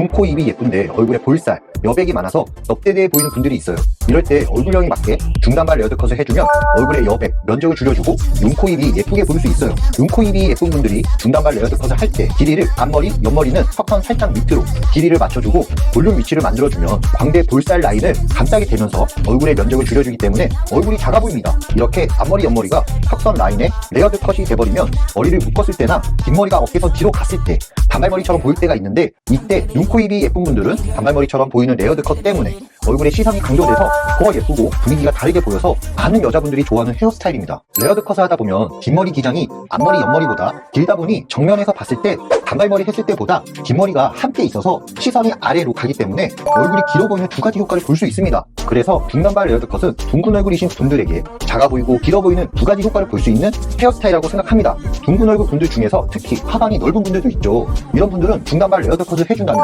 눈, 코, 입이 예쁜데 얼굴에 볼살, 여백이 많아서 넉대대해 보이는 분들이 있어요. 이럴 때 얼굴형에 맞게 중단발 레어드컷을 해주면 얼굴에 여백, 면적을 줄여주고 눈, 코, 입이 예쁘게 보일 수 있어요. 눈, 코, 입이 예쁜 분들이 중단발 레어드컷을 할 때 길이를 앞머리, 옆머리는 턱선 살짝 밑으로 길이를 맞춰주고 볼륨 위치를 만들어주면 광대 볼살 라인을 감싸게 되면서 얼굴의 면적을 줄여주기 때문에 얼굴이 작아 보입니다. 이렇게 앞머리, 옆머리가 턱선 라인에 레어드 컷이 돼버리면 머리를 묶었을 때나 뒷머리가 어깨선 뒤로 갔을 때 단발머리처럼 보일 때가 있는데 이때 눈, 코, 입이 예쁜 분들은 단발머리처럼 보이는 레어드 컷 때문에 얼굴에 시선이 강조돼서 더 예쁘고 분위기가 다르게 보여서 많은 여자분들이 좋아하는 헤어스타일입니다. 레어드 컷을 하다 보면 뒷머리 기장이 앞머리, 옆머리보다 길다 보니 정면에서 봤을 때 단발머리 했을 때보다 뒷머리가 함께 있어서 시선이 아래로 가기 때문에 얼굴이 길어 보이는 두 가지 효과를 볼 수 있습니다. 그래서 중단발 레어드 컷은 둥근 얼굴이신 분들에게 작아 보이고 길어 보이는 두 가지 효과를 볼 수 있는 헤어스타일이라고 생각합니다. 둥근 얼굴 분들 중에서 특히 하관이 넓은 분들도 있죠. 이런 분들은 중단발 레어드 컷을 해준다면